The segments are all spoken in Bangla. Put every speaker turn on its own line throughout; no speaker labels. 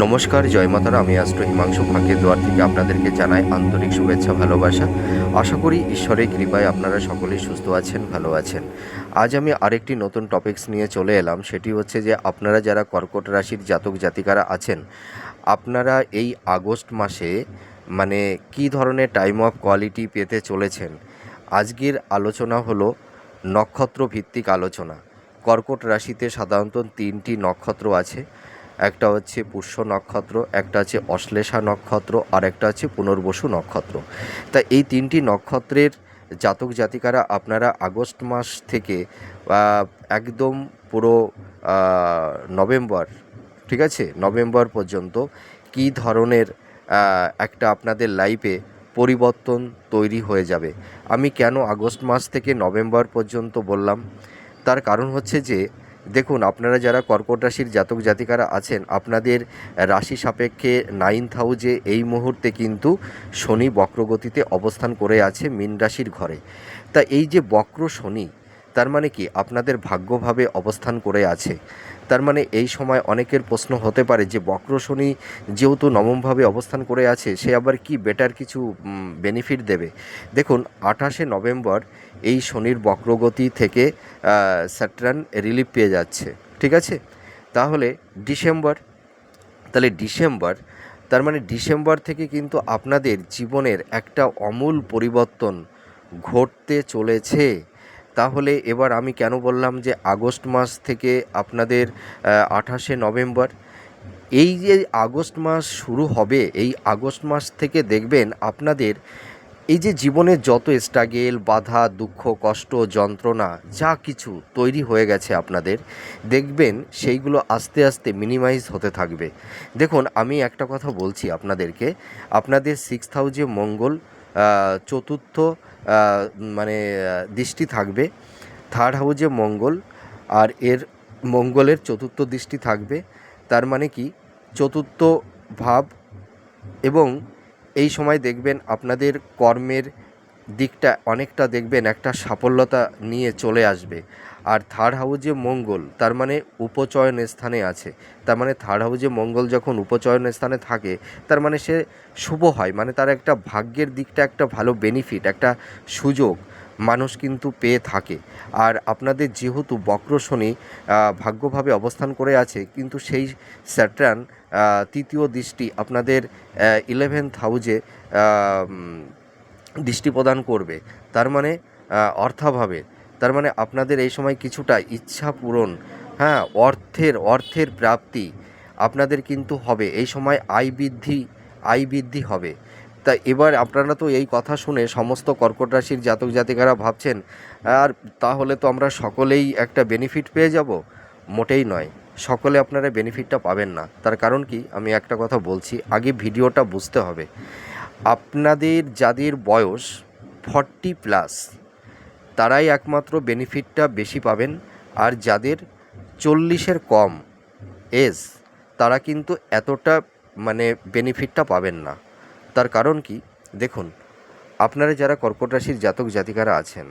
নমস্কার, জয় মাতারা। আমি অ্যাস্ট্রো হিমাংশু ভাগ্যের দোয়ার থেকে আপনাদেরকে জানাই আন্তরিক শুভেচ্ছা, ভালোবাসা। আশা করি ঈশ্বরের কৃপায় আপনারা সকলেই সুস্থ আছেন, ভালো আছেন। আজ আমি আরেকটি নতুন টপিকস নিয়ে চলে এলাম। সেটি হচ্ছে যে আপনারা যারা কর্কট রাশির জাতক জাতিকারা আছেন, আপনারা এই আগস্ট মাসে মানে কী ধরনের টাইম অফ কোয়ালিটি পেতে চলেছেন? আজকের আলোচনা হলো নক্ষত্র ভিত্তিক আলোচনা। কর্কট রাশিতে সাধারণত তিনটি নক্ষত্র আছে। একটা হচ্ছে পুষ্য নক্ষত্র, একটা হচ্ছে অশ্লেষা নক্ষত্র, আর একটা হচ্ছে পুনর্বসু নক্ষত্র। তা এই তিনটি নক্ষত্রের জাতক জাতিকারা আপনারা আগস্ট মাস থেকে একদম পুরো নভেম্বর, ঠিক আছে? নভেম্বর পর্যন্ত কী ধরনের একটা আপনাদের লাইফে পরিবর্তন তৈরি হয়ে যাবে। আমি কেন আগস্ট মাস থেকে নভেম্বর পর্যন্ত বললাম? তার কারণ হচ্ছে যে দেখুন, আপনারা যারা কর্কট রাশির জাতক জাতিকারা আছেন, আপনাদের রাশি সাপেক্ষে নাইন্থ হাউজে এই মুহূর্তে কিন্তু শনি বক্রগতিতে অবস্থান করে আছে মীন রাশির ঘরে। তা এই যে বক্র শনি, তার মানে কি? আপনাদের ভাগ্যভাবে অবস্থান করে আছে। তার মানে এই সময় অনেকের প্রশ্ন হতে পারে যে, বক্র শনি যেহেতু নবমভাবে অবস্থান করে আছে, সে আবার কি বেটার কিছু বেনিফিট দেবে? দেখুন, আঠাশে নভেম্বর এই শনির বক্রগতি থেকে স্যাটরান রিলিফ পেয়ে যাচ্ছে। ঠিক আছে? তাহলে ডিসেম্বর তাহলে ডিসেম্বর, তার মানে ডিসেম্বর থেকে কিন্তু আপনাদের জীবনের একটা অমূল পরিবর্তন ঘটতে চলেছে। তাহলে এবার আমি কেন বললাম যে আগস্ট মাস থেকে আপনাদের আঠাশে নভেম্বর, এই যে আগস্ট মাস শুরু হবে, এই আগস্ট মাস থেকে দেখবেন আপনাদের এই যে জীবনের যত স্ট্রাগেল বাধা, দুঃখ, কষ্ট, যন্ত্রণা, যা কিছু তৈরি হয়ে গেছে আপনাদের, দেখবেন সেইগুলো আস্তে আস্তে মিনিমাইজ হতে থাকবে। দেখুন, আমি একটা কথা বলছি আপনাদেরকে। আপনাদের সিক্স হাউজে মঙ্গল চতুর্থ মানে দৃষ্টি থাকবে। থার্ড হাউজে মঙ্গল, আর এর মঙ্গলের চতুর্থ দৃষ্টি থাকবে। তার মানে কি? চতুর্থ ভাব এবং এই সময় দেখবেন আপনাদের কর্মের দিকটা অনেকটা দেখবেন একটা সাফল্যতা নিয়ে চলে আসবে। আর থার্ড হাউজে মঙ্গল, তার মানে উপচয়ন স্থানে আছে। তার মানে থার্ড হাউজে মঙ্গল যখন উপচয়ন স্থানে থাকে, তার মানে সে শুভ হয়। মানে তার একটা ভাগ্যের দিকটা একটা ভালো বেনিফিট একটা সুযোগ। মানুষ কিন্তু পেয়ে থাকে। আর আপনাদের যেহেতু বক্র শনি ভাগ্যভাবে অবস্থান করে আছে, কিন্তু সেই স্যাটরান তৃতীয় দৃষ্টি আপনাদের ইলেভেন্থ হাউজে দৃষ্টি প্রদান করবে। তার মানে অর্থাভাবে। তার মানে আপনাদের এই সময় কিছুটা ইচ্ছা পূরণ হ্যাঁ অর্থের অর্থের প্রাপ্তি আপনাদের কিন্তু হবে। এই সময় আয় বৃদ্ধি আয় বৃদ্ধি হবে। তা এবার আপনারা তো এই কথা শুনে সমস্ত কর্কট রাশির জাতক জাতিকারা ভাবছেন, আর তাহলে তো আমরা সকলেই একটা বেনিফিট পেয়ে যাব? মোটেই নয়। সকলে আপনারা বেনিফিটটা পাবেন না। তার কারণ কি? আমি একটা কথা বলছি, আগে ভিডিওটা বুঝতে হবে। আপনাদের যাদের বয়স ফর্টি প্লাস তারাই একমাত্র বেনিফিটটা বেশি পাবেন, আর যাদের চল্লিশের কম এজ তারা কিন্তু এতটা মানে বেনিফিটটা পাবেন না। তার কারণ কি? দেখুন, আপনারা যারা কর্কট রাশির জাতক জাতিকারা আছেন,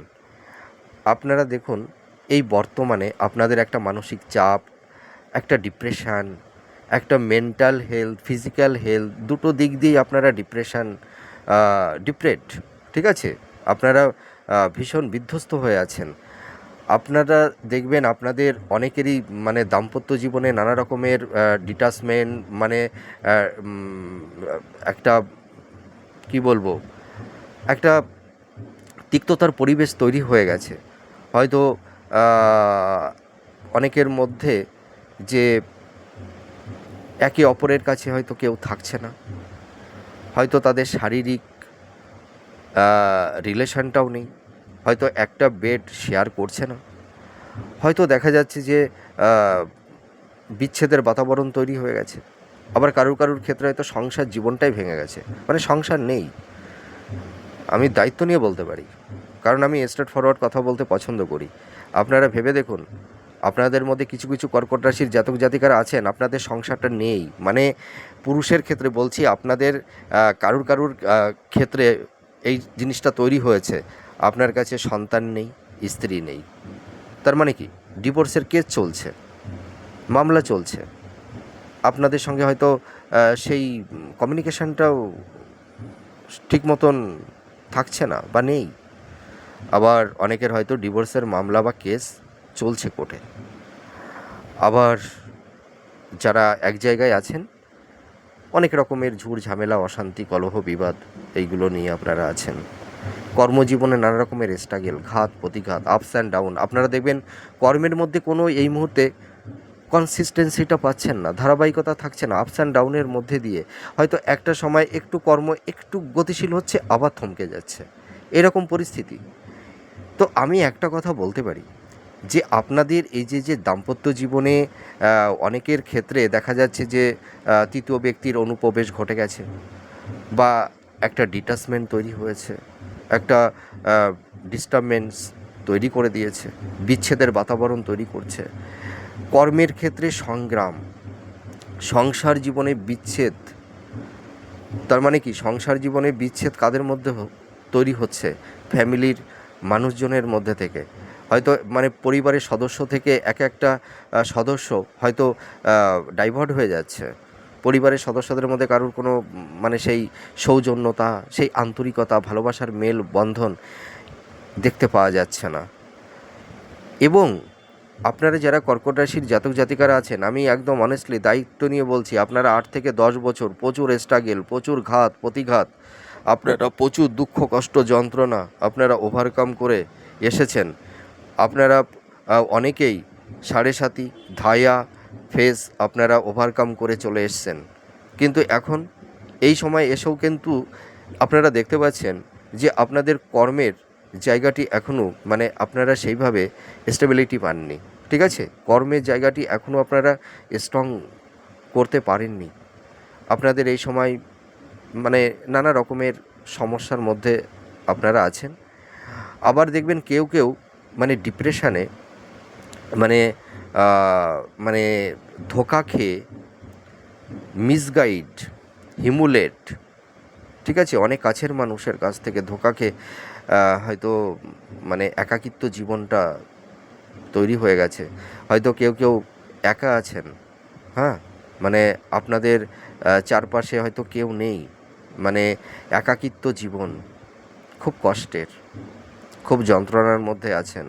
আপনারা দেখুন, এই বর্তমানে আপনাদের একটা মানসিক চাপ, একটা ডিপ্রেশান একটা মেন্টাল হেলথ ফিজিক্যাল হেলথ দুটো দিক দিয়েই আপনারা ডিপ্রেশান ডিপ্রেড ঠিক আছে? আপনারা ভীষণ বিধ্বস্ত হয়ে আছেন। আপনারা দেখবেন আপনাদের অনেকেরই মানে দাম্পত্য জীবনে নানা রকমের ডিটাচমেন্ট মানে একটা কি বলব? একটা তিক্ততার পরিবেশ তৈরি হয়ে গেছে। হয়তো অনেকের মধ্যে যে একে অপরের কাছে হয়তো কেউ থাকছে না। হয়তো তাদের শারীরিক রিলেশনটাও নেই। হয়তো একটা বেড শেয়ার করছে না। হয়তো দেখা যাচ্ছে যে বিচ্ছেদের বাতাবরণ তৈরি হয়ে গেছে। আবার কারুর কারুর ক্ষেত্রে হয়তো সংসার জীবনটাই ভেঙে গেছে। মানে সংসার নেই। আমি দায়িত্ব নিয়ে বলতে পারি। কারণ আমি স্ট্রেট ফরওয়ার্ড কথা বলতে পছন্দ করি। আপনারা ভেবে দেখুন, আপনাদের মধ্যে কিছু কিছু কর্কট রাশির জাতক জাতিকারা আছেন, আপনাদের সংসারটা নেই। মানে পুরুষের ক্ষেত্রে বলছি, আপনাদের কারুর কারুর ক্ষেত্রে এই জিনিসটা তৈরি হয়েছে। আপনার কাছে সন্তান নেই, স্ত্রী নেই। তার মানে কি? ডিভোর্সের কেস চলছে। মামলা চলছে। আপনাদের সঙ্গে হয়তো সেই কমিউনিকেশনটাও ঠিক মতন থাকছে না বা নেই। আবার অনেকের হয়তো ডিভোর্সের মামলা বা কেস চলছে কোর্টে। আবার যারা এক জায়গায় আছেন, অনেক রকমের ঝুড় ঝামেলা, অশান্তি, কলহ, বিবাদ, এইগুলো নিয়ে আপনারা আছেন। কর্মজীবনে নানা রকমের স্ট্রাগেল ঘাত, প্রতিঘাত আপস অ্যান্ড ডাউন আপনারা দেখবেন কর্মের মধ্যে কোনো এই মুহূর্তে কনসিস্টেন্সিটা পাচ্ছেন না, ধারাবাহিকতা থাকছে না আপস অ্যান্ড ডাউনের মধ্যে দিয়ে। হয়তো একটা সময় একটু কর্ম, একটু গতিশীল হচ্ছে, আবার থমকে যাচ্ছে। এরকম পরিস্থিতি। তো আমি একটা কথা বলতে পারি, যে আপনাদের এই যে যে দাম্পত্য জীবনে অনেকের ক্ষেত্রে দেখা যাচ্ছে যে তৃতীয় ব্যক্তির অনুপ্রবেশ ঘটে গেছে, বা একটা ডিটাচমেন্ট তৈরি হয়েছে, একটা ডিস্টারবেন্স তৈরি করে দিয়েছে, বিচ্ছেদের বাতাবরণ তৈরি করছে। কর্মের ক্ষেত্রে সংগ্রাম, সংসার জীবনে বিচ্ছেদ, তার মানে কি? সংসার জীবনে বিচ্ছেদ কাদের মধ্যে তৈরি হচ্ছে? ফ্যামিলির মানুষজনের মধ্যে থেকে। হয়তো মানে পরিবারের সদস্য থেকে এক একটা সদস্য হয়তো ডাইভার্ট হয়ে যাচ্ছে। পরিবারের সদস্যদের মধ্যে কারোর কোনো মানে সেই সৌজন্যতা, সেই আন্তরিকতা, ভালোবাসার মেল বন্ধন দেখতে পাওয়া যাচ্ছে না। এবং আপনারা যারা কর্কট রাশির জাতক জাতিকারা আছেন, আমি একদম অনেস্টলি দায়িত্ব নিয়ে বলছি, আপনারা আট থেকে দশ বছর প্রচুর স্ট্রাগেল প্রচুর ঘাত, প্রতিঘাত, আপনারা প্রচুর দুঃখ, কষ্ট, যন্ত্রণা, আপনারা ওভারকাম করে এসেছেন। আপনারা অনেকেই সাড়ে সাতি, ধায়া ফেস আপনারা ওভারকাম করে চলে এসছেন। কিন্তু এখন এই সময় এসেও কিন্তু আপনারা দেখতে পাচ্ছেন যে আপনাদের কর্মের জায়গাটি এখনও মানে আপনারা সেইভাবে স্টেবিলিটি পাননি। ঠিক আছে? কর্মের জায়গাটি এখনও আপনারা স্ট্রং করতে পারেননি। আপনাদের এই সময় মানে নানা রকমের সমস্যার মধ্যে আপনারা আছেন। আবার দেখবেন কেউ কেউ মানে ডিপ্রেশানে মানে মানে ধোকা খেয়ে মিসগাইড হিমুলেট ঠিক আছে? অনেক কাছের মানুষের কাছ থেকে ধোকা খেয়ে হয়তো মানে একাকিত্ব জীবনটা তৈরি হয়ে গেছে। হয়তো কেউ কেউ একা আছেন হ্যাঁ? মানে আপনাদের চারপাশে হয়তো কেউ নেই। মানে একাকিত্ব জীবন খুব কষ্টের, খুব যন্ত্রণার মধ্যে আছেন।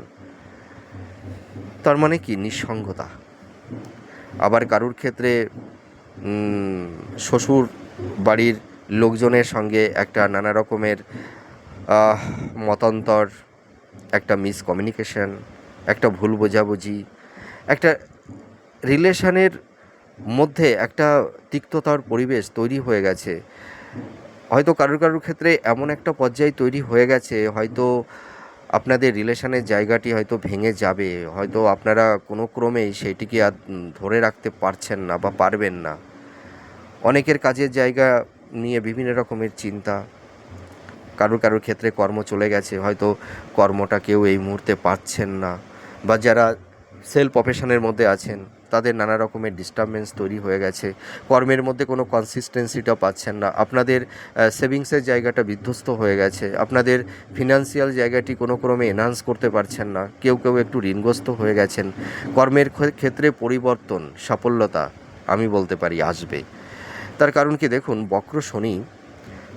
তার মানে কি? নিঃসঙ্গতা। আবার কারুর ক্ষেত্রে শ্বশুর বাড়ির লোকজনের সঙ্গে একটা নানা রকমের মতান্তর, একটা মিসকমিউনিকেশন একটা ভুল বোঝাবুঝি, একটা রিলেশানের মধ্যে একটা তিক্ততার পরিবেশ তৈরি হয়ে গেছে। হয়তো কারোর কারোর ক্ষেত্রে এমন একটা পর্যায়ে তৈরি হয়ে গেছে, হয়তো আপনাদের রিলেশনের জায়গাটি হয়তো ভেঙে যাবে, হয়তো আপনারা কোনো ক্রমেই সেইটিকে আর ধরে রাখতে পারছেন না বা পারবেন না। অনেকের কাজের জায়গা নিয়ে বিভিন্ন রকমের চিন্তা। কারোর কারোর ক্ষেত্রে কর্ম চলে গেছে, হয়তো কর্মটা কেউ এই মুহূর্তে পাচ্ছেন না। বা যারা সেল প্রফেশনের মধ্যে আছেন, তাদের নানা রকমের ডিস্টারবেন্স তৈরি হয়ে গেছে। কর্মের মধ্যে কোনো কনসিস্টেন্সিটা পাচ্ছেন না। আপনাদের সেভিংসের জায়গাটা বিধ্বস্ত হয়ে গেছে। আপনাদের ফিনান্সিয়াল জায়গাটি কোনো ক্রমে এনহান্স করতে পারছেন না। কেউ কেউ একটু ঋণগ্রস্ত হয়ে গেছেন। কর্মের ক্ষেত্রে পরিবর্তন, সাফল্যতা, আমি বলতে পারি, আসবে। তার কারণ কি দেখুন, বক্র শনি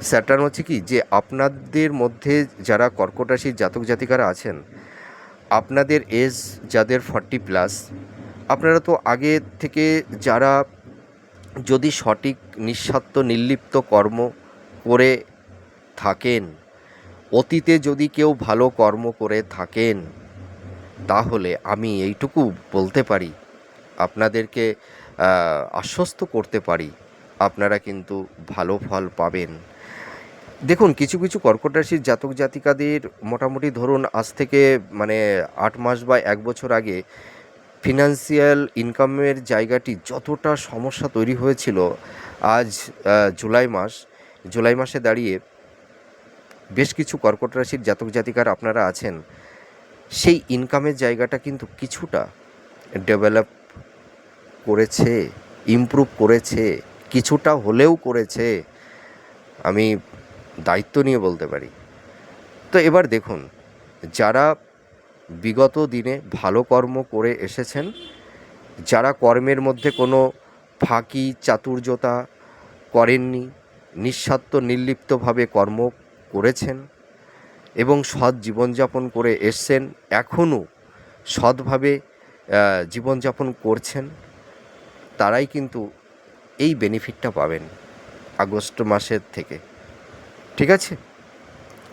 স্যাটার্ন হচ্ছে কি, যে আপনাদের মধ্যে যারা কর্কট রাশির জাতক জাতিকারা আছেন আপনাদের এজ যাদের ফর্টি প্লাস আপনারা তো আগে থেকে যারা যদি সঠিক, নিঃস্বার্থ, নির্লিপ্ত কর্ম করে থাকেন, অতীতে যদি কেউ ভালো কর্ম করে থাকেন, তাহলে আমি এইটুকু বলতে পারি, আপনাদেরকে আশ্বস্ত করতে পারি, আপনারা কিন্তু ভালো ফল পাবেন। দেখুন, কিছু কিছু কর্কট রাশির জাতক জাতিকাদের মোটামুটি ধরুন আজ থেকে মানে আট মাস বা এক বছর আগে ফিনান্সিয়াল ইনকামের জায়গাটি যতটা সমস্যা তৈরি হয়েছিল আজ জুলাই মাস, জুলাই মাসে দাঁড়িয়ে বেশ কিছু কর্কট রাশির জাতক জাতিকার আপনারা আছেন, সেই ইনকামের জায়গাটা কিন্তু কিছুটা ডেভেলপ করেছে, ইমপ্রুভ করেছে, কিছুটা হলেও করেছে। আমি দায়িত্ব নিয়ে বলতে পারি। তো এবার দেখুন, যারা বিগত দিনে ভালো কর্ম করে এসেছেন, যারা কর্মের মধ্যে কোনো ফাঁকি, চাতুর্যতা করেননি, নিঃস্বার্থ, নির্লিপ্তভাবে কর্ম করেছেন এবং সৎ জীবনযাপন করে এসছেন, এখনও সৎভাবে জীবনযাপন করছেন, তারাই কিন্তু এই বেনিফিটটা পাবেন আগস্ট মাসের থেকে। ঠিক আছে?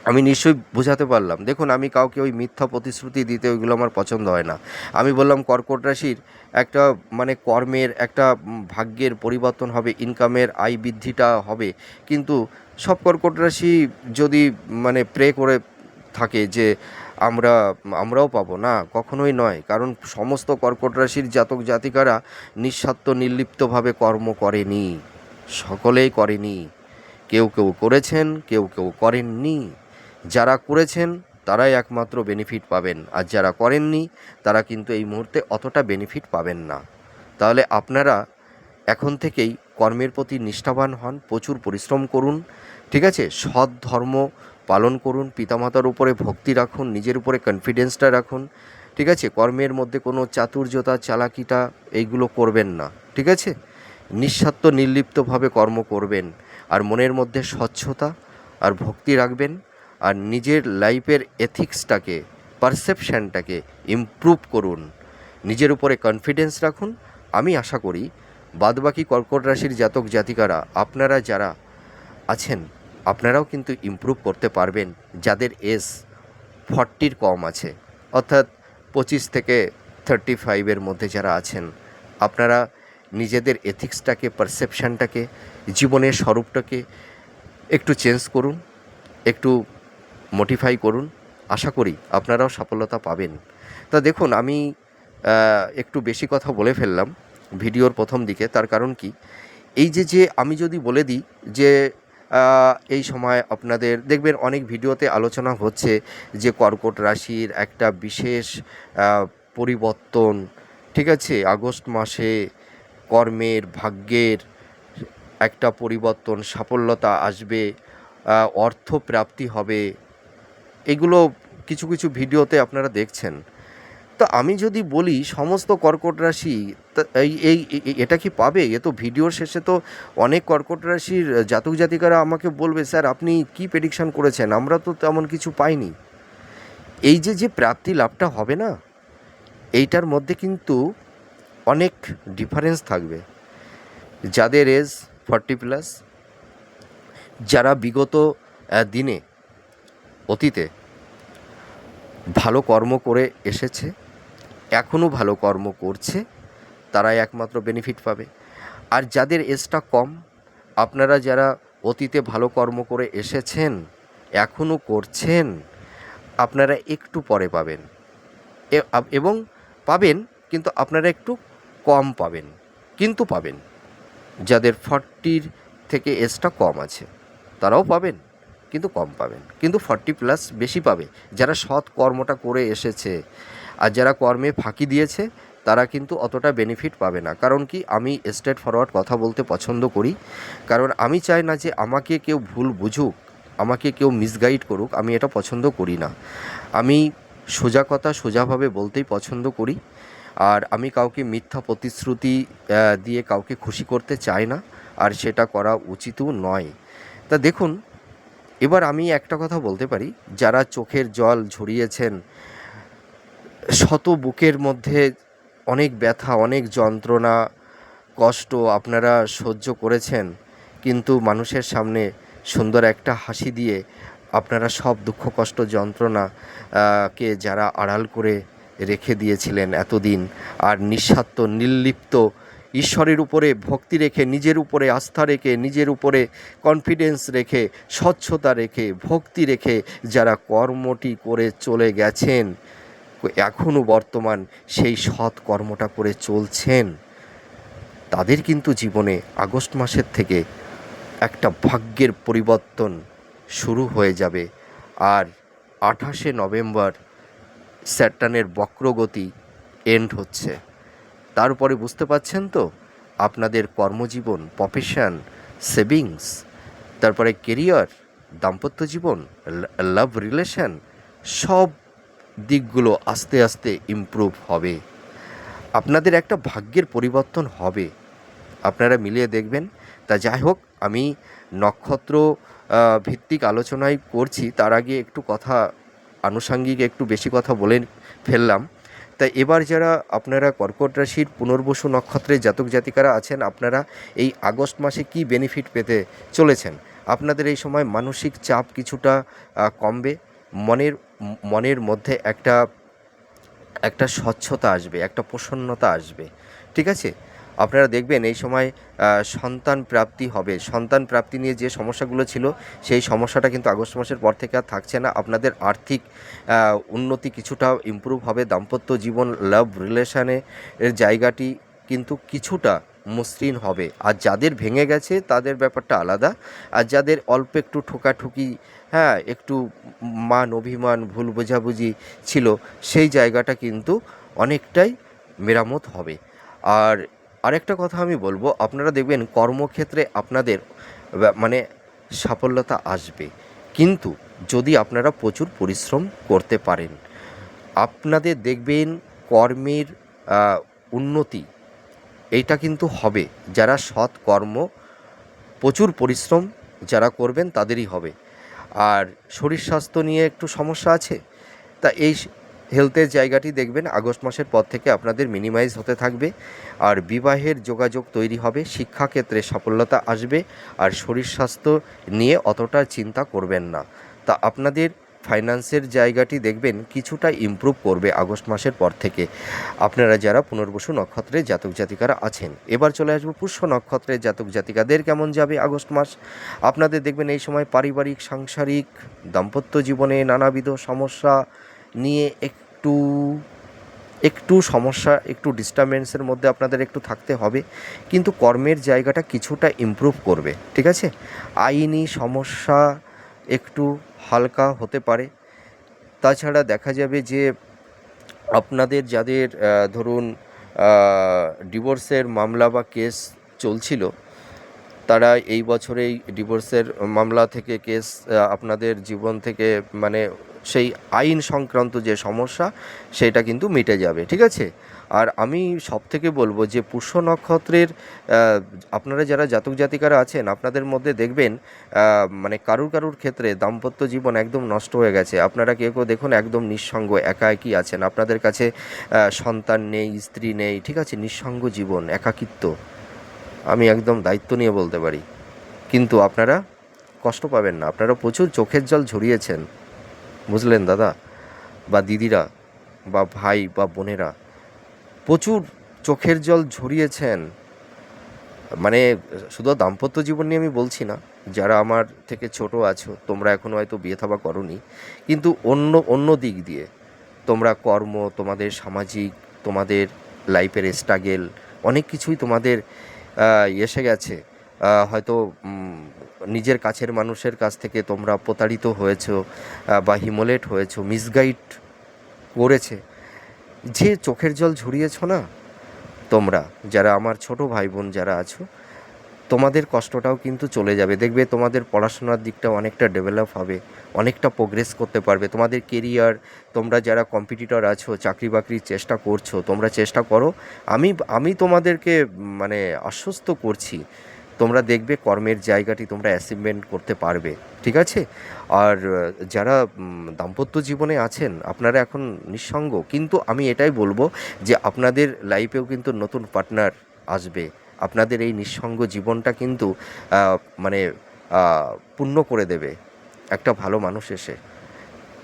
আমি নিশ্চয়ই বোঝাতে পারলাম। দেখুন, আমি কাউকে ওই মিথ্যা প্রতিশ্রুতি দিতে ওইগুলো আমার পছন্দ হয় না। আমি বললাম, কর্কট রাশির একটা মানে কর্মের একটা ভাগ্যের পরিবর্তন হবে ইনকামের আয় বৃদ্ধিটা হবে। কিন্তু সব কর্কট রাশি যদি মানে প্রে করে থাকে যে, আমরা, আমরাও পাবো না, কখনোই নয়। কারণ সমস্ত কর্কট রাশির জাতক জাতিকারা নিঃস্বার্থ, নির্লিপ্তভাবে কর্ম করেনি। সকলেই করেনি। কেউ কেউ করেছেন, কেউ কেউ করেননি। যারা করেছেন, তারাই একমাত্র বেনিফিট পাবেন। আর যারা করেননি, তারা কিন্তু এই মুহূর্তে অতটা বেনিফিট পাবেন না। তাহলে আপনারা এখন থেকেই কর্মের প্রতি নিষ্ঠাবান হন, প্রচুর পরিশ্রম করুন, ঠিক আছে? সৎ ধর্ম পালন করুন, পিতামাতার উপরে ভক্তি রাখুন, নিজের উপরে কনফিডেন্সটা রাখুন, ঠিক আছে? কর্মের মধ্যে কোনো চাতুর্যতা, চালাকিটা এইগুলো করবেন না, ঠিক আছে? নিঃস্বার্থ, নির্লিপ্তভাবে কর্ম করবেন। আর মনের মধ্যে স্বচ্ছতা আর ভক্তি রাখবেন আর নিজের লাইফের এথিক্সটাকে, পারসেপশানটাকে ইমপ্রুভ করুন। নিজের উপরে কনফিডেন্স রাখুন। আমি আশা করি বাদবাকি কর্কট রাশির জাতক জাতিকারা, আপনারা যারা আছেন, আপনারাও কিন্তু ইমপ্রুভ করতে পারবেন যাদের এজ ফর্টির কম আছে। অর্থাৎ পঁচিশ থেকে থার্টি ফাইভের মধ্যে যারা আছেন, আপনারা নিজেদের এথিক্সটাকে পারসেপশানটাকে জীবনের স্বরূপটাকে একটু চেঞ্জ করুন, একটু মডিফাই করুন। আশা করি আপনারাও সফলতা পাবেন। তা দেখুন, আমি একটু বেশি কথা বলে ফেললাম ভিডিওর প্রথম দিকে। তার কারণ কি? এই যে যে আমি যদি বলে দিই যে এই সময় আপনাদের, দেখবেন অনেক ভিডিওতে আলোচনা হচ্ছে যে, কর্কট রাশির একটা বিশেষ পরিবর্তন, ঠিক আছে? আগস্ট মাসে কর্মের, ভাগ্যের একটা পরিবর্তন, সাফল্যতা আসবে অর্থ প্রাপ্তি হবে। এগুলো কিছু কিছু ভিডিওতে আপনারা দেখছেন। তো আমি যদি বলি সমস্ত কর্কট রাশি এই এটা কি পাবে? এ তো ভিডিওর শেষে তো অনেক কর্কট রাশির জাতক জাতিকারা আমাকে বলবে, স্যার, আপনি কি প্রেডিকশান করেছেন? আমরা তো তেমন কিছু পাইনি। এই যে যে প্রাপ্তি লাভটা হবে না, এইটার মধ্যে কিন্তু অনেক ডিফারেন্স থাকবে। যাদের এজ ফর্টি প্লাস যারা বিগত দিনে অতীতে ভালো কর্ম করে এসেছে এখনও ভালো কর্ম করছে, তারাই একমাত্র বেনিফিট পাবে। আর যাদের এজটা কম, আপনারা যারা অতীতে ভালো কর্ম করে এসেছেন এখনও করছেন, আপনারা একটু পরে পাবেন। এবং পাবেন, কিন্তু আপনারা একটু কম পাবেন, কিন্তু পাবেন। যাদের ফর্টির থেকে এজটা কম আছে, তারাও পাবেন, কিন্তু কম পাবেন। কিন্তু ফর্টি প্লাস বেশি পাবে। যারা সৎ কর্মটা করে এসেছে আর যারা কর্মে ফাঁকি দিয়েছে, তারা কিন্তু অতটা বেনিফিট পাবে না। কারণ কি, আমি স্ট্রেট ফরওয়ার্ড কথা বলতে পছন্দ করি। কারণ আমি চাই না যে আমাকে কেউ ভুল বুঝুক, আমাকে কেউ মিসগাইড করুক। আমি এটা পছন্দ করি না। আমি সোজা কথা সোজাভাবে বলতেই পছন্দ করি। আর আমি কাউকে মিথ্যা প্রতিশ্রুতি দিয়ে কাউকে খুশি করতে চাই না, আর সেটা করা উচিতও নয়। তা দেখুন, এবার আমি একটা কথা বলতে পারি। যারা চোখের জল ঝরিয়েছেন, শত বুকের মধ্যে অনেক ব্যথা, অনেক যন্ত্রণা, কষ্ট আপনারা সহ্য করেছেন, কিন্তু মানুষের সামনে সুন্দর একটা হাসি দিয়ে আপনারা সব দুঃখ, কষ্ট যন্ত্রণা কে যারা আড়াল করে রেখে দিয়েছিলেন এতদিন। আর নিঃস্বার্থ, নির্লিপ্ত, ঈশ্বরের উপরে ভক্তি রেখে, নিজের উপরে আস্থা রেখে, নিজের উপরে কনফিডেন্স রেখে, স্বচ্ছতা রেখে, ভক্তি রেখে যারা কর্মটি করে চলে গেছেন এখনও বর্তমান সেই সৎ কর্মটা করে চলছেন, তাদের কিন্তু জীবনে আগস্ট মাসের থেকে একটা ভাগ্যের পরিবর্তন শুরু হয়ে যাবে। আর আঠাশে নভেম্বর স্যাটানের বক্রগতি এন্ড হচ্ছে। তারপরে বুঝতে পারছেন তো? আপনাদের কর্মজীবন প্রফেশন সেভিংস তারপরে কেরিয়ার দাম্পত্য জীবন লাভ রিলেশন সব দিকগুলো আস্তে আস্তে ইমপ্রুভ হবে। আপনাদের একটা ভাগ্যের পরিবর্তন হবে। আপনারা মিলিয়ে দেখবেন। তা যাই হোক, আমি নক্ষত্র ভিত্তিক আলোচনায় করছি। তার আগে একটু কথা আনুষাঙ্গিক একটু বেশি কথা বলে ফেললাম। তাই এবার যারা আপনারা কর্কট রাশির পুনর্বসু নক্ষত্রের জাতক জাতিকারা আছেন, আপনারা এই আগস্ট মাসে কি বেনিফিট পেতে চলেছেন? আপনাদের এই সময় মানসিক চাপ কিছুটা কমবে। মনের মনের মধ্যে একটা একটা স্বচ্ছতা আসবে, একটা প্রসন্নতা আসবে। ঠিক আছে? আপনারা দেখবেন এই সময় সন্তান প্রাপ্তি হবে। সন্তান প্রাপ্তি নিয়ে যে সমস্যাগুলো ছিল, সেই সমস্যাটা কিন্তু আগস্ট মাসের পর থেকে আর থাকছে না। আপনাদের আর্থিক উন্নতি কিছুটা ইমপ্রুভ হবে। দাম্পত্য জীবন লাভ রিলেশানে এর জায়গাটি কিন্তু কিছুটা মসৃণ হবে। আর যাদের ভেঙে গেছে, তাদের ব্যাপারটা আলাদা। আর যাদের অল্প একটু ঠোকাঠুকি হ্যাঁ একটু মান অভিমান, ভুল বোঝাবুঝি ছিল, সেই জায়গাটা কিন্তু অনেকটাই মেরামত হবে। আর আরেকটা কথা আমি বলব, আপনারা দেখবেন কর্মক্ষেত্রে আপনাদের মানে সাফল্যতা আসবে। কিন্তু যদি আপনারা প্রচুর পরিশ্রম করতে পারেন, আপনাদের দেখবেন কর্মের উন্নতি এইটা কিন্তু হবে। যারা সৎ কর্ম, প্রচুর পরিশ্রম যারা করবেন তাদেরই হবে। আর শরীর স্বাস্থ্য নিয়ে একটু সমস্যা আছে? তা এই হেলথের জায়গাটি দেখবেন, আগস্ট মাসের পর থেকে আপনাদের মিনিমাইজ হতে থাকবে আর বিবাহের যোগাযোগ তৈরি হবে, শিক্ষাক্ষেত্রে সাফল্যতা আসবে আর শরীর স্বাস্থ্য নিয়ে অতটা চিন্তা করবেন না। তা আপনাদের ফাইন্যান্সের জায়গাটি দেখবেন, কিছুটা ইমপ্রুভ করবে আগস্ট মাসের পর থেকে। আপনারা যারা পুনর্বসু নক্ষত্রের জাতক জাতিকারা আছেন, এবার চলে আসব পুষ্য নক্ষত্রের জাতক জাতিকাদের কেমন যাবে আগস্ট মাস? আপনাদের দেখবেন এই সময় পারিবারিক, সাংসারিক, দাম্পত্য জীবনে নানাবিধ সমস্যা নিয়ে একটু একটু সমস্যা, একটু ডিস্টারবেন্সের মধ্যে আপনাদের একটু থাকতে হবে। কিন্তু কর্মের জায়গাটা কিছুটা ইমপ্রুভ করবে, ঠিক আছে? আইনি সমস্যা একটু হালকা হতে পারে। তাছাড়া দেখা যাবে যে, আপনাদের যাদের ধরুন ডিভোর্সের মামলা বা কেস চলছিল, তারা এই বছরেই ডিভোর্সের মামলা থেকে কেস আপনাদের জীবন থেকে মানে সেই আইন সংক্রান্ত যে সমস্যা, সেটা কিন্তু মিটে যাবে, ঠিক আছে? আর আমি সব থেকে বলব যে পুষ্য নক্ষত্রের আপনারা যারা জাতক জাতিকারা আছেন, আপনাদের মধ্যে দেখবেন মানে কারুর কারুর ক্ষেত্রে দাম্পত্য জীবন একদম নষ্ট হয়ে গেছে। আপনারা কেউ কেউ দেখুন একদম নিঃসঙ্গ, একা একই আছেন। আপনাদের কাছে সন্তান নেই, স্ত্রী নেই, ঠিক আছে? নিঃসঙ্গ জীবন, একাকিত্ব। আমি একদম দায়িত্ব নিয়ে বলতে পারি। কিন্তু আপনারা কষ্ট পাবেন না। আপনারা প্রচুর চোখের জল ঝরিয়েছেন। বুঝলেন দাদা? বা দিদিরা, বা ভাই, বা বোনেরা, প্রচুর চোখের জল ঝরিয়েছেন। মানে শুধু দাম্পত্য জীবন নিয়ে আমি বলছি না, যারা আমার থেকে ছোট আছো, তোমরা এখনও হয়তো বিয়ে থাবা করনি, কিন্তু অন্য অন্য দিক দিয়ে তোমরা কর্ম, তোমাদের সামাজিক, তোমাদের লাইফের স্ট্রাগেল, অনেক কিছুই তোমাদের এসে গেছে। হয়তো নিজের কাছের মানুষের কাছ থেকে তোমরা প্রতারিত হয়েছো বা হিমোলেট হয়েছো মিসগাইড করেছে। যে চোখের জল ঝরিয়েছো না তোমরা, যারা আমার ছোট ভাই বোন যারা আছো, তোমাদের কষ্টটাও কিন্তু চলে যাবে। দেখবে তোমাদের পড়াশোনার দিকটা অনেকটা ডেভেলপ হবে, অনেকটা প্রোগ্রেস করতে পারবে। তোমাদের কেরিয়ার তোমরা যারা কম্পিটিটর আছো, চাকরি বাকরির চেষ্টা করছ, তোমরা চেষ্টা করো। আমি আমি তোমাদেরকে মানে আশ্বস্ত করছি তোমরা দেখবে কর্মের জায়গাটি তোমরা অ্যাচিভমেন্ট করতে পারবে, ঠিক আছে? আর যারা দাম্পত্য জীবনে আছেন, আপনারা এখন নিঃসঙ্গ। কিন্তু আমি এটাই বলব যে আপনাদের লাইফেও কিন্তু নতুন পার্টনার আসবে। আপনাদের এই নিঃসঙ্গ জীবনটা কিন্তু মানে পূর্ণ করে দেবে। একটা ভালো মানুষ এসে।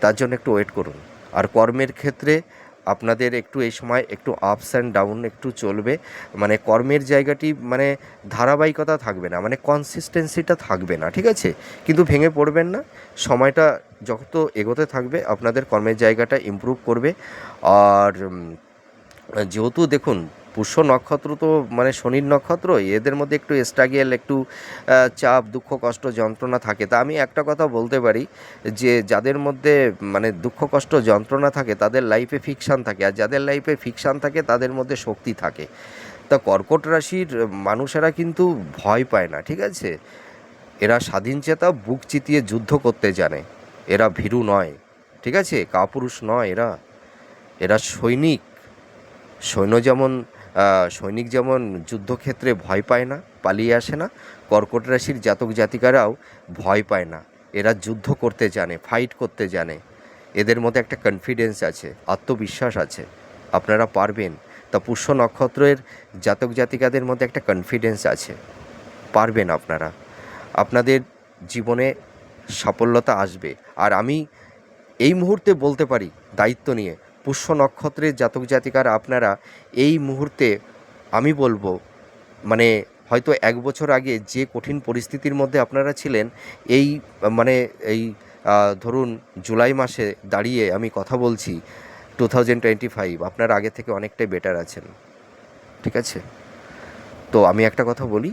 তার জন্য একটু ওয়েট করুন। আর কর্মের ক্ষেত্রে আপনাদের একটু এই সময় একটু আপস অ্যান্ড ডাউন একটু চলবে। মানে কর্মের জায়গাটি মানে ধারাবাহিকতা থাকবে না মানে কনসিস্টেন্সিটা থাকবে না, ঠিক আছে? কিন্তু ভেঙে পড়বেন না, সময়টা যত এগোতে থাকবে, আপনাদের কর্মের জায়গাটা ইম্প্রুভ করবে। আর যেহেতু দেখুন পুষ্য নক্ষত্র তো মানে শনির নক্ষত্র এদের মধ্যে একটু স্ট্রাগেল একটু চাপ, দুঃখ, কষ্ট, যন্ত্রণা থাকে। তা আমি একটা কথা বলতে পারি যে, যাদের মধ্যে মানে দুঃখ, কষ্ট, যন্ত্রণা থাকে, তাদের লাইফে ফিকশান থাকে। আর যাদের লাইফে ফিকশান থাকে, তাদের মধ্যে শক্তি থাকে। তা কর্কট রাশির মানুষেরা কিন্তু ভয় পায় না, ঠিক আছে? এরা স্বাধীন চেতা, বুক চিতিয়ে যুদ্ধ করতে জানে। এরা ভীরু নয়, ঠিক আছে? কাপুরুষ নয় এরা। এরা সৈনিক। সৈন্য যেমন সৈনিক যেমন যুদ্ধক্ষেত্রে ভয় পায় না, পালিয়ে আসে না, কর্কট রাশির জাতক জাতিকারাও ভয় পায় না। এরা যুদ্ধ করতে জানে ফাইট করতে জানে। এদের মধ্যে একটা কনফিডেন্স আছে, আত্মবিশ্বাস আছে। আপনারা পারবেন। তা পুষ্য নক্ষত্রের জাতক জাতিকাদের মধ্যে একটা কনফিডেন্স আছে। পারবেন আপনারা। আপনাদের জীবনে সাফল্যতা আসবে। আর আমি এই মুহূর্তে বলতে পারি, দায়িত্ব নিয়ে পুষ্য নক্ষত্রের জাতক জাতিকারা আপনারা এই মুহূর্তে, আমি বলব মানে হয়তো এক বছর আগে যে কঠিন পরিস্থিতির মধ্যে আপনারা ছিলেন, এই মানে এই ধরুন জুলাই মাসে দাঁড়িয়ে আমি কথা বলছি, টু থাউজেন্ড টোয়েন্টি ফাইভ, আপনারা আগে থেকে অনেকটাই বেটার আছেন। ঠিক আছে? তো আমি একটা কথা বলি,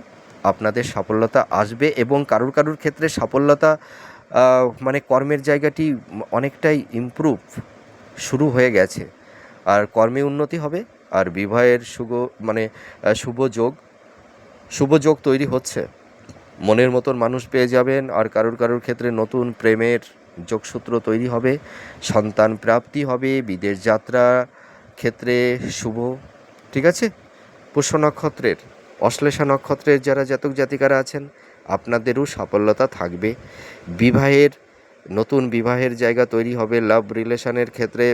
আপনাদের সাফল্যতা আসবে এবং কারুর কারুর ক্ষেত্রে সাফল্যতা মানে কর্মের জায়গাটি অনেকটাই ইমপ্রুভ শুরু হয়ে গেছে। আর কর্মে উন্নতি হবে, আর বিবাহের শুভ মানে শুভ যোগ শুভ যোগ তৈরি হচ্ছে। মনের মতন মানুষ পেয়ে যাবেন, আর কারুর কারুর ক্ষেত্রে নতুন প্রেমের যোগসূত্র তৈরি হবে। সন্তান প্রাপ্তি হবে, বিদেশ যাত্রা ক্ষেত্রে শুভ, ঠিক আছে? পুষ্য নক্ষত্রের, অশ্লেষা নক্ষত্রের যারা জাতক জাতিকারা আছেন, আপনাদেরও সাফল্যতা থাকবে। বিবাহের নতুন বিবাহের জায়গা তৈরি হবে লাভ রিলেশনের ক্ষেত্রে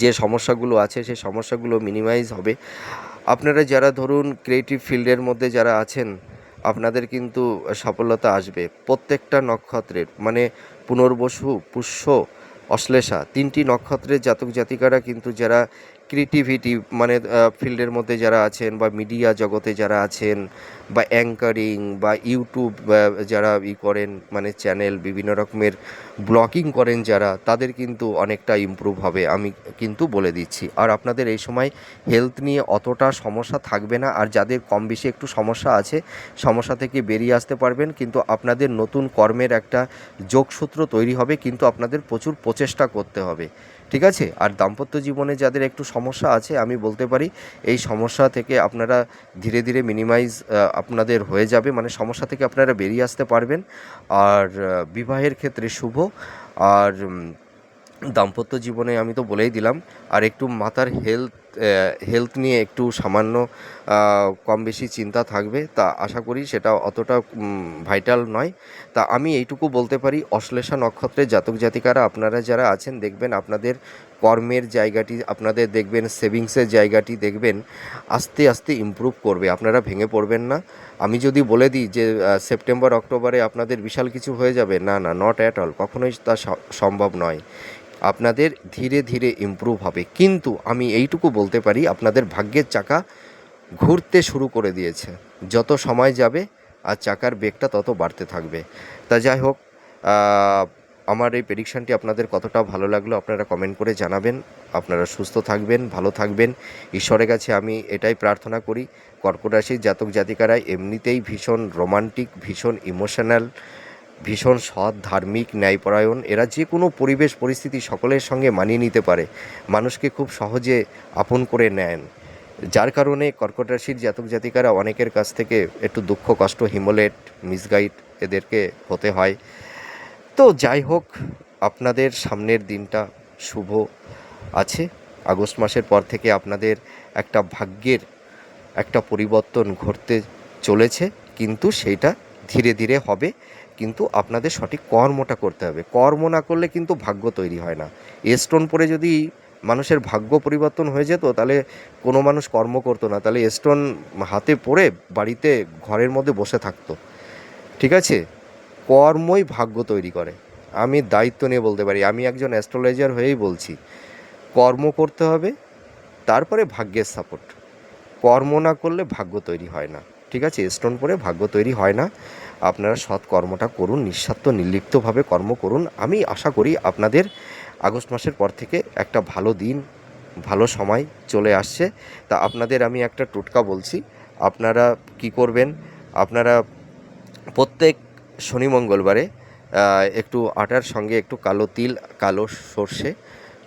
যে সমস্যাগুলো আছে, সেই সমস্যাগুলো মিনিমাইজ হবে। আপনারা যারা ধরুন ক্রিয়েটিভ ফিল্ডের মধ্যে যারা আছেন, আপনাদের কিন্তু সফলতা আসবে। প্রত্যেকটা নক্ষত্রের মানে পুনর্বসু, পুষ্য, অশ্লেষা, তিনটি নক্ষত্রের জাতক জাতিকারা কিন্তু যারা ক্রিয়েটিভিটি মানে ফিল্ডের মধ্যে যারা আছেন বা মিডিয়া জগতে যারা আছেন বা অ্যাঙ্কারিং বা ইউটিউব যারা ই করেন মানে চ্যানেল বিভিন্ন রকমের ব্লগিং করেন যারা, তাদের কিন্তু অনেকটা ইমপ্রুভ হবে, আমি কিন্তু বলে দিচ্ছি। আর আপনাদের এই সময় হেলথ নিয়ে অতটা সমস্যা থাকবে না, আর যাদের কম বেশি একটু সমস্যা আছে, সমস্যা থেকে বেরিয়ে আসতে পারবেন, কিন্তু আপনাদের নতুন কর্মের একটা যোগসূত্র তৈরি হবে, কিন্তু আপনাদের প্রচুর প্রচেষ্টা করতে হবে। ঠিক আছে? আর দাম্পত্য জীবনে যাদের একটু সমস্যা আছে, আমি বলতে পারি এই সমস্যা থেকে আপনারা ধীরে ধীরে মিনিমাইজ আপনাদের হয়ে যাবে। মানে সমস্যা থেকে আপনারা বেরিয়ে আসতে পারবেন। আর বিবাহের ক্ষেত্রে শুভ। আর দাম্পত্য জীবনে আমি তো বলেই দিলাম, আর একটু মাথার হেলথ হেলথ নিয়ে একটু সামান্য কম বেশি চিন্তা থাকবে, তা আশা করি সেটা অতটা ভাইটাল নয়। তা আমি এইটুকু বলতে পারি, অশ্লেষা নক্ষত্রের জাতক জাতিকারা আপনারা যারা আছেন, দেখবেন আপনাদের কর্মের জায়গাটি, আপনাদের দেখবেন সেভিংসের জায়গাটি দেখবেন আস্তে আস্তে ইমপ্রুভ করবে, আপনারা ভেঙে পড়বেন না। আমি যদি বলে দিই যে সেপ্টেম্বর অক্টোবরে আপনাদের বিশাল কিছু হয়ে যাবে, না না নট অ্যাট অল কখনোই তা সম্ভব নয়। আপনাদের ধীরে ধীরে ইমপ্রুভ হবে। কিন্তু আমি এইটুকু বলতে পারি, আপনাদের ভাগ্যের চাকা ঘুরতে শুরু করে দিয়েছে। যত সময় যাবে আর চাকার বেগটা তত বাড়তে থাকবে। তা যাই হোক আমার এই প্রেডিকশানটি আপনাদের কতটা ভালো লাগল আপনারা কমেন্ট করে জানাবেন। আপনারা সুস্থ থাকবেন, ভালো থাকবেন। ঈশ্বরের কাছে আমি এটাই প্রার্থনা করি, কর্কট রাশির জাতক জাতিকারা এমনিতেই ভীষণ রোমান্টিক ভীষণ ইমোশনাল ভীষণ সৎ, ধার্মিক, ন্যায়পরায়ণ। এরা যে কোনো পরিবেশ, পরিস্থিতি সকলের সঙ্গে মানিয়ে নিতে পারে। মানুষকে খুব সহজে আপন করে নেন। যার কারণে কর্কট রাশির জাতক জাতিকারা অনেকের কাছ থেকে একটু দুঃখ, কষ্ট, হিমোলেট, মিসগাইড এদেরকে হতে হয়। তো যাই হোক, আপনাদের সামনের দিনটা শুভ আছে। আগস্ট মাসের পর থেকে আপনাদের একটা ভাগ্যের একটা পরিবর্তন ঘটতে চলেছে। কিন্তু সেইটা ধীরে ধীরে হবে। কিন্তু আপনাদের সঠিক কর্মটা করতে হবে। কর্ম না করলে কিন্তু ভাগ্য তৈরি হয় না। স্টোন পরে যদি মানুষের ভাগ্য পরিবর্তন হয়ে যেত, তাহলে কোনো মানুষ কর্ম করতো না। তাহলে স্টোন হাতে পড়ে বাড়িতে ঘরের মধ্যে বসে থাকতো। ঠিক আছে? কর্মই ভাগ্য তৈরি করে। আমি দায়িত্ব নিয়ে বলতে পারি, আমি একজন অ্যাস্ট্রোলজার হয়েই বলছি, কর্ম করতে হবে, তারপরে ভাগ্যের সাপোর্ট। কর্ম না করলে ভাগ্য তৈরি হয় না। ঠিক আছে? স্টোন পরে ভাগ্য তৈরি হয় না। আপনারা সৎ কর্মটা করুন, নিঃস্বার্থ, নির্লিপ্তভাবে কর্ম করুন। আমি আশা করি আপনাদের আগস্ট মাসের পর থেকে একটা ভালো দিন, ভালো সময় চলে আসছে। তা আপনাদের আমি একটা টোটকা বলছি, আপনারা কি করবেন? আপনারা প্রত্যেক শনি মঙ্গলবারে একটু আটার সঙ্গে একটু কালো তিল, কালো সর্ষে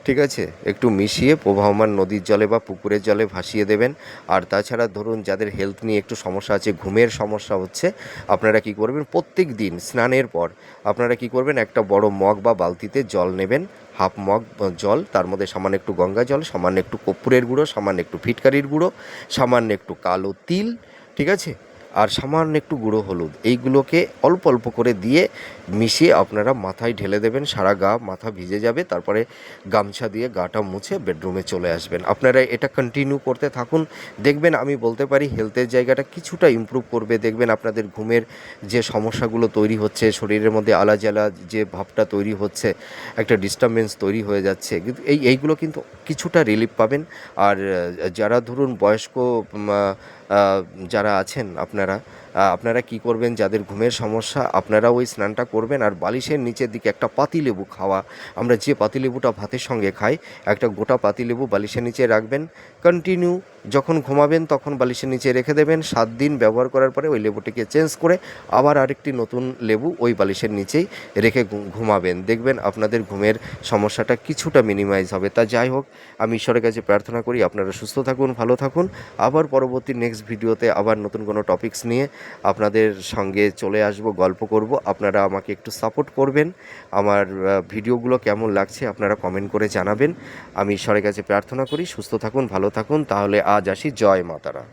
ঠিক আছে? একটু মিশিয়ে প্রবাহমান নদীর জলে বা পুকুরের জলে ভাসিয়ে দেবেন। আর তাছাড়া ধরুন যাদের হেলথ নিয়ে একটু সমস্যা আছে, ঘুমের সমস্যা হচ্ছে, আপনারা কি করবেন? প্রত্যেক দিন স্নানের পর আপনারা কি করবেন? একটা বড় মগ বা বালতিতে জল নেবেন। হাফ মগ জল, তার মধ্যে সামান্য একটু গঙ্গা জল, সামান্য একটু কর্পূরের গুঁড়ো, সামান্য একটু ফিটকারির গুঁড়ো, সামান্য একটু কালো তিল, ঠিক আছে? আর সামান্য একটু গুঁড়ো হলুদ। এইগুলোকে অল্প অল্প করে দিয়ে মিশিয়ে আপনারা মাথায় ঢেলে দেবেন, সারা গা মাথা ভিজে যাবে, তারপরে গামছা দিয়ে গাটা মুছে বেডরুমে চলে আসবেন। আপনারা এটা কন্টিনিউ করতে থাকুন। দেখবেন আমি বলতে পারি হেলথের জায়গাটা কিছুটা ইমপ্রুভ করবে। দেখবেন আপনাদের ঘুমের যে সমস্যাগুলো তৈরি হচ্ছে, শরীরের মধ্যে আলাজালা যে ভাবটা তৈরি হচ্ছে, একটা ডিস্টারবেন্স তৈরি হয়ে যাচ্ছে। কিন্তু এই, এইগুলো কিন্তু কিছুটা রিলিফ পাবেন। আর যারা ধরুন বয়স্ক যারা আছেন আপনারা আপনারা কি করবেন? যাদের ঘুমের সমস্যা আপনারা ওই স্নানটা করবেন। আর বালিশের নিচের দিকে একটা পাতিলেবু খাওয়া। আমরা যে পাতিলেবুটা ভাতের সঙ্গে খাই, একটা গোটা পাতিলেবু বালিশের নিচে রাখবেন। কন্টিনিউ যখন ঘুমাবেন তখন বালিশের নিচে রেখে দেবেন। সাত দিন ব্যবহার করার পরে ওই লেবুটিকে চেঞ্জ করে আবার আরেকটি নতুন লেবু ওই বালিশের নিচেই রেখে ঘুমাবেন। দেখবেন আপনাদের ঘুমের সমস্যাটা কিছুটা মিনিমাইজ হবে। তা যাই হোক, আমি ঈশ্বরের কাছে প্রার্থনা করি, আপনারা সুস্থ থাকুন, ভালো থাকুন। আবার পরবর্তী নেক্সট ভিডিওতে আবার নতুন কোনো টপিকস নিয়ে আপনাদের সঙ্গে চলে আসব, গল্প করব। আপনারা আমাকে একটু সাপোর্ট করবেন। আমার ভিডিওগুলো কেমন লাগছে আপনারা কমেন্ট করে জানাবেন। আমি ঈশ্বরের কাছে প্রার্থনা করি, সুস্থ থাকুন, ভালো থাকুন। তাহলে আজ আসি। জয় মাতারা।